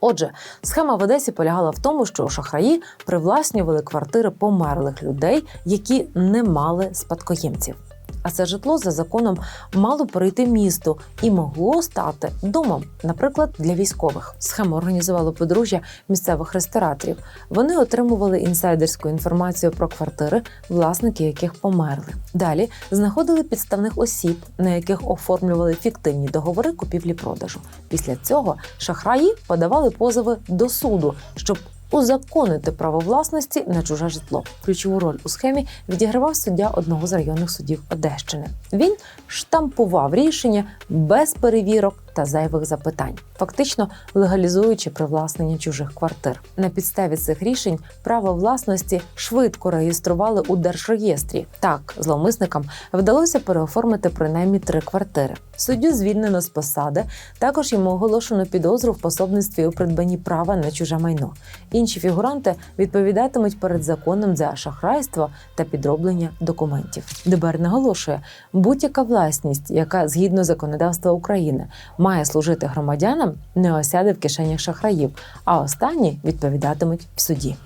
Отже, схема в Одесі полягала в тому, що шахраї привласнювали квартири померлих людей, які не мали спадкоємців. А це житло за законом мало перейти місту і могло стати домом, наприклад, для військових. Схему організувало подружжя місцевих рестораторів. Вони отримували інсайдерську інформацію про квартири, власники яких померли. Далі знаходили підставних осіб, на яких оформлювали фіктивні договори купівлі-продажу. Після цього шахраї подавали позови до суду, щоб узаконити право власності на чуже житло. Ключову роль у схемі відігравав суддя одного з районних судів Одещини. Він штампував рішення без перевірок та зайвих запитань, фактично легалізуючи привласнення чужих квартир. На підставі цих рішень право власності швидко реєстрували у держреєстрі. Так, зловмисникам вдалося переоформити принаймні три квартири. Суддю звільнено з посади. Також йому оголошено підозру в пособництві у придбанні права на чуже майно. Інші фігуранти відповідатимуть перед законом за шахрайство та підроблення документів. ДБР наголошує, будь-яка власність, яка згідно законодавства України має служити громадянам, не осяде в кишенях шахраїв, а останні відповідатимуть в суді.